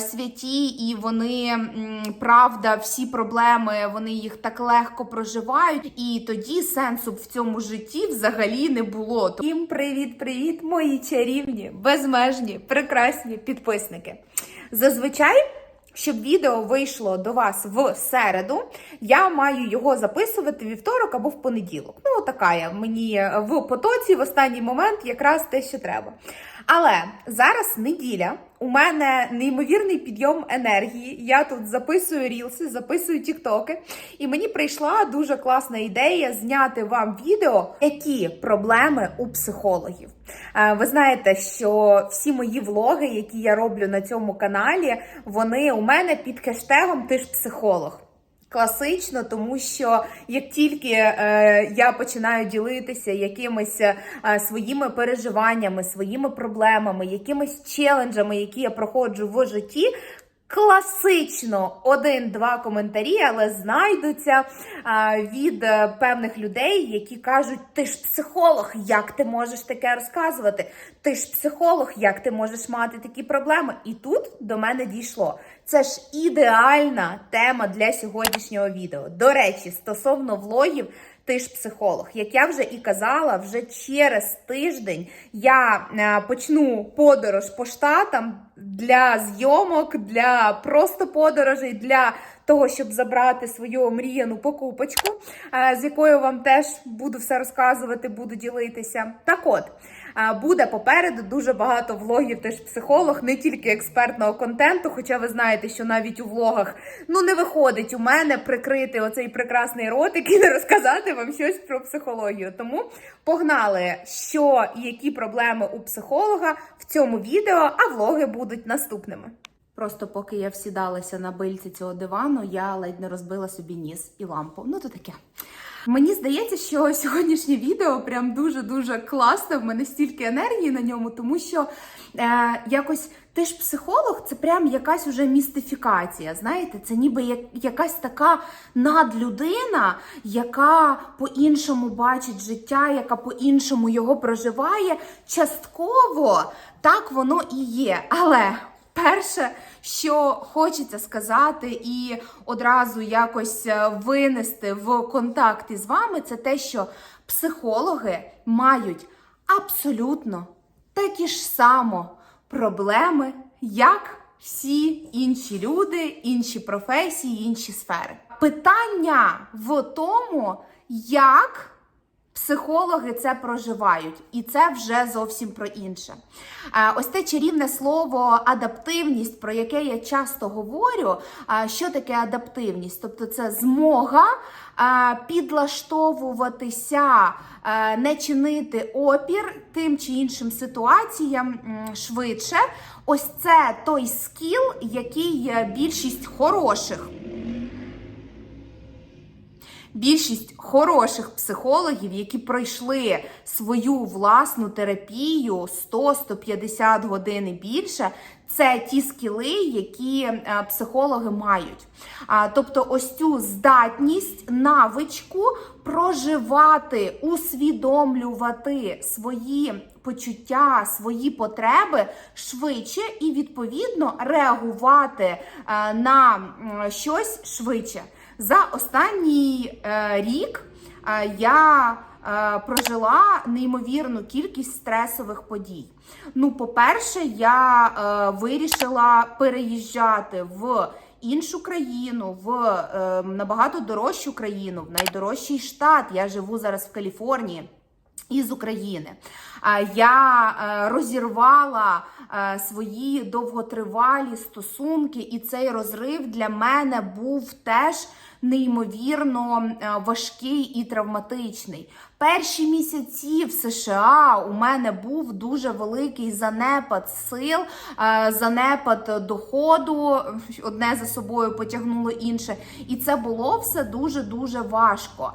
святі, і вони правда, всі проблеми вони їх так легко проживають, і тоді сенсу в цьому житті взагалі не було. Всім привіт, привіт, мої чарівні, безмежні, прекрасні підписники. Зазвичай. Щоб відео вийшло до вас в середу, я маю його записувати вівторок або в понеділок. Ну, така я мені в потоці в останній момент якраз те, що треба. Але зараз неділя. У мене неймовірний підйом енергії. Я тут записую рілси, записую тіктоки, і мені прийшла дуже класна ідея зняти вам відео, які проблеми у психологів. Е, Ви знаєте, що всі мої влоги, які я роблю на цьому каналі, вони у мене під хештегом Ти ж психолог. Класично, тому що як тільки е, я починаю ділитися якимись е, своїми переживаннями, своїми проблемами, якимись челенджами, які я проходжу в житті. Класично один-два коментарі, але знайдуться а, від е, певних людей, які кажуть: ти ж психолог, як ти можеш таке розказувати? Ти ж психолог, як ти можеш мати такі проблеми? І тут до мене дійшло. Це ж ідеальна тема для сьогоднішнього відео. До речі, стосовно влогів. Ти ж психолог. Як я вже і казала, вже через тиждень я е, почну подорож по штатам для зйомок, для просто подорожей, для того, щоб забрати свою мріяну покупочку, е, з якою вам теж буду все розказувати, буду ділитися. Так от. Буде попереду дуже багато влогів, теж психолог, не тільки експертного контенту. Хоча ви знаєте, що навіть у влогах ну не виходить у мене прикрити оцей прекрасний ротик і не розказати вам щось про психологію. Тому погнали, що і які проблеми у психолога в цьому відео, а влоги будуть наступними. Просто поки я всідалася на бильці цього дивану, я ледь не розбила собі ніс і лампу. Ну то таке. Мені здається, що сьогоднішнє відео прям дуже-дуже класне. В мене стільки енергії на ньому, тому що е, якось ж психолог, це прям якась уже містифікація. Знаєте, це ніби як, якась така надлюдина, яка по-іншому бачить життя, яка по-іншому його проживає. Частково так воно і є. Але Перше, що хочеться сказати і одразу якось е, винести в контакт із вами, це те, що психологи мають абсолютно такі ж само проблеми, як всі інші люди, інші професії, інші сфери. Питання в тому, як Психологи це проживають, і це вже зовсім про інше. Е, Ось те чарівне слово адаптивність, про яке я часто говорю. Що таке адаптивність? Тобто це змога е, підлаштовуватися, е, не чинити опір тим чи іншим ситуаціям швидше. Ось це той скіл, який більшість хороших Більшість хороших психологів, які пройшли свою власну терапію 100-150 годин і більше, це ті скіли, які е, психологи мають. Тобто, ось цю здатність, навичку проживати, усвідомлювати свої почуття, свої потреби швидше і відповідно реагувати е, на щось швидше. За останній е, рік е, я е, прожила неймовірну кількість стресових подій. Ну, по-перше, я вирішила переїжджати в іншу країну, в набагато дорожчу країну, в найдорожчий штат. Я живу зараз в Каліфорнії. Із України я розірвала свої довготривалі стосунки, і цей розрив для мене був теж неймовірно е, важкий і травматичний. Перші місяці в США у мене був дуже великий занепад сил, е, занепад доходу. Одне за собою потягнуло інше, і це було все дуже дуже важко.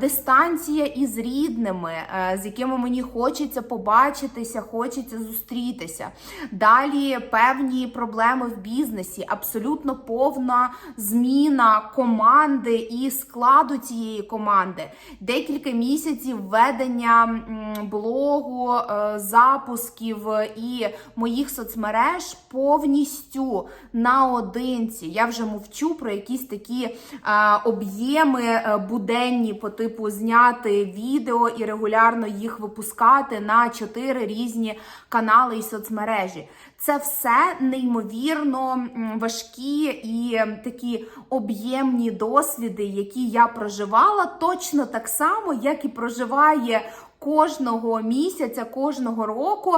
Дистанція із рідними, е, з якими мені хочеться побачитися, хочеться зустрітися. Далі певні проблеми в бізнесі, абсолютно повна зміна команди і складу цієї команди. Декілька місяців ведення блогу, е, запусків і моїх соцмереж повністю наодинці. Я вже мовчу про якісь такі е, об'єми е, буденні по типу зняти відео і регулярно їх випускати на чотири різні канали і соцмережі. Це все неймовірно важкі і такі об'ємні досвіди, які я проживала точно так само, як і проживає. Кожного місяця, кожного року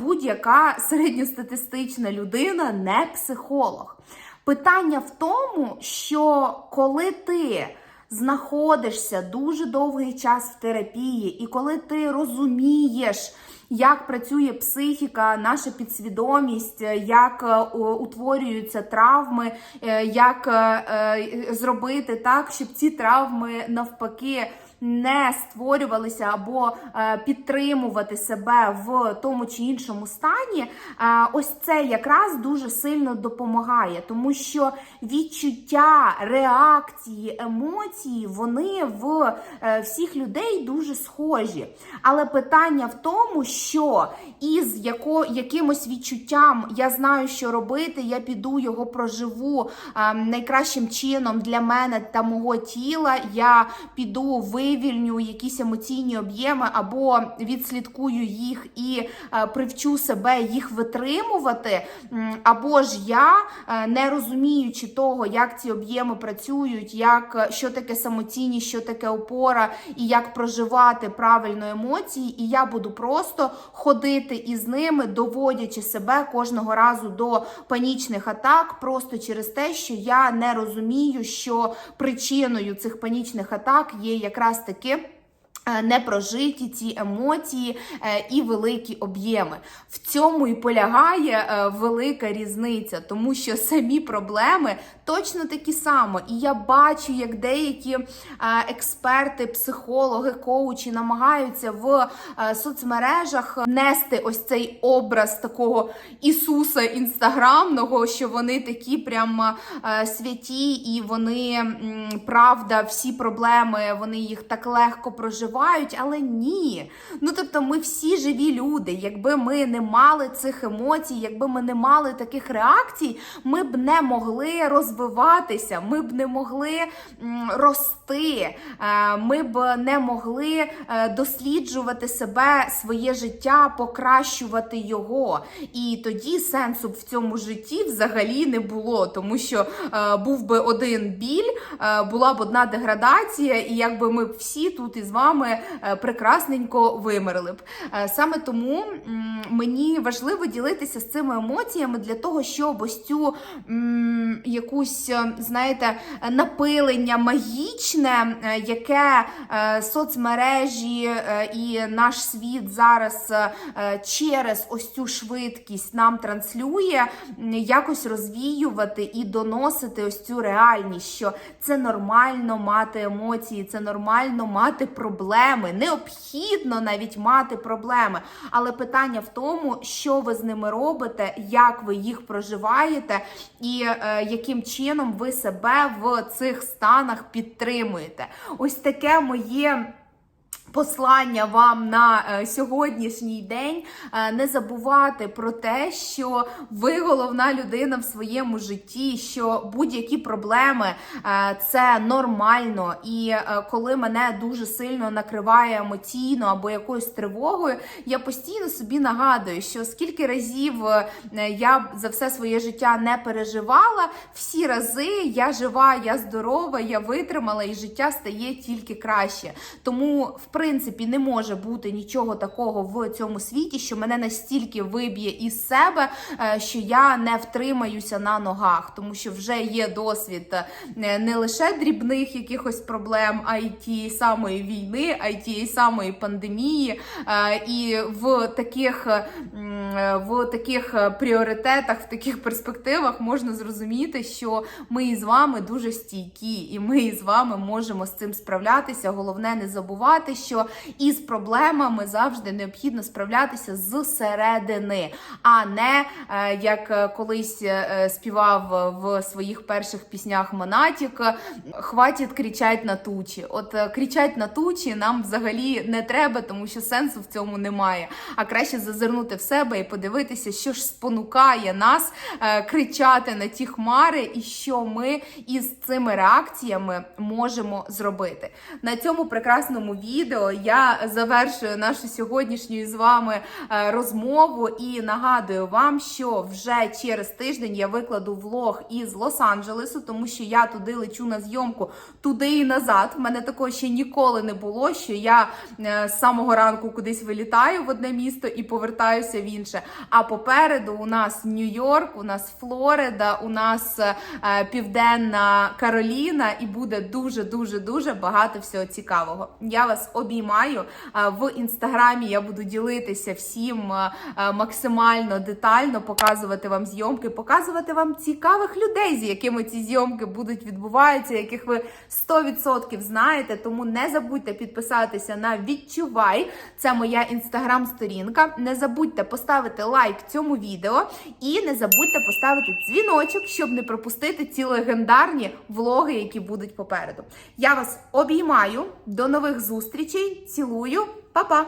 будь-яка середньостатистична людина, не психолог. Питання в тому, що коли ти знаходишся дуже довгий час в терапії, і коли ти розумієш, як працює психіка, наша підсвідомість, як е, утворюються травми, е, як е, е, зробити так, щоб ці травми навпаки. Не створювалися або е, підтримувати себе в тому чи іншому стані, е, ось це якраз дуже сильно допомагає, тому що відчуття, реакції, емоції вони в е, всіх людей дуже схожі. Але питання в тому, що із яко, якимось відчуттям я знаю, що робити, я піду його проживу е, найкращим чином для мене та мого тіла. Я піду вивільню якісь емоційні об'єми або відслідкую їх і е, привчу себе їх витримувати. Або ж я, е, не розуміючи того, як ці об'єми працюють, як е, що таке самоцінність, що таке опора, і як проживати правильно емоції, і я буду просто ходити із ними, доводячи себе кожного разу до панічних атак, просто через те, що я не розумію, що причиною цих панічних атак є якраз таки. Е, Непрожиті ці емоції е, і великі об'єми. В цьому і полягає е, велика різниця, тому що самі проблеми точно такі само. І я бачу, як деякі експерти, психологи, коучі намагаються в соцмережах нести ось цей образ такого Ісуса інстаграмного, що вони такі прям святі, і вони правда, всі проблеми вони їх так легко проживають, але ні. Ну тобто, ми всі живі люди. Якби ми не мали цих емоцій, якби ми не мали таких реакцій, ми б не могли розвиватися, ми б не могли рости, е, ми б не могли е, досліджувати себе, своє життя, покращувати його. І тоді сенсу в цьому житті взагалі не було, тому що е, був би один біль, була б одна деградація, і якби ми всі тут із вами е, прекрасненько вимерли б. Е, Саме тому мені важливо ділитися з цими емоціями для того, щоб ось цю якусь, е, знаєте, напилення магічне, яке соцмережі і наш світ зараз через ось цю швидкість нам транслює, якось розвіювати і доносити ось цю реальність, що це нормально мати емоції, це нормально мати проблеми, необхідно навіть мати проблеми. Але питання в тому, що ви з ними робите, як ви їх проживаєте, і е, яким чином ви себе в цих станах підтримуєте. Ось таке моє. Послання вам на е, сьогоднішній день Е, не забувати про те, що ви головна людина в своєму житті, що будь-які проблеми е, це нормально. І коли мене дуже сильно накриває емоційно або якоюсь тривогою, я постійно собі нагадую, що скільки разів я за все своє життя не переживала, всі рази я жива, я здорова, я витримала, і життя стає тільки краще. Тому, в принципі, не може бути нічого такого в цьому світі, що мене настільки виб'є із себе, е, що я не втримаюся на ногах, тому що вже є досвід е, не лише дрібних якихось проблем, а й тієї самої війни, а й тієї самої пандемії. Е, І в таких, в таких е, пріоритетах, в таких перспективах можна зрозуміти, що ми із вами дуже стійкі, і ми із вами можемо з цим справлятися. Головне не забувати, що із проблемами завжди необхідно справлятися зсередини, а не е, як е, колись е, співав в своїх перших піснях Монатік. Хватить кричать на тучі. От е, кричать на тучі нам взагалі не треба, тому що сенсу в цьому немає. А краще зазирнути в себе і подивитися, що ж спонукає нас е, кричати на ті хмари, і що ми із цими реакціями можемо зробити. На цьому прекрасному відео я завершую нашу сьогоднішню з вами е, розмову і нагадую вам, що вже через тиждень я викладу влог із Лос-Анджелесу, тому що я туди лечу на зйомку туди і назад. В мене такого ще ніколи не було, що я е, з самого ранку кудись вилітаю в одне місто і повертаюся в інше. А попереду у нас Нью-Йорк, у нас Флорида, у нас е, Південна Кароліна, і буде дуже дуже дуже багато всього цікавого. Я вас обіймаю Е, в інстаграмі. Я буду ділитися всім е, максимально детально, показувати вам зйомки, показувати вам цікавих людей, з якими ці зйомки будуть відбуватися, яких ви 100% знаєте. Тому не забудьте підписатися на Відчувай. Це моя інстаграм-сторінка. Не забудьте поставити лайк цьому відео і не забудьте поставити дзвіночок, щоб не пропустити ці легендарні влоги, які будуть попереду. Я вас обіймаю. До нових зустрічей. Цілую, Па-па!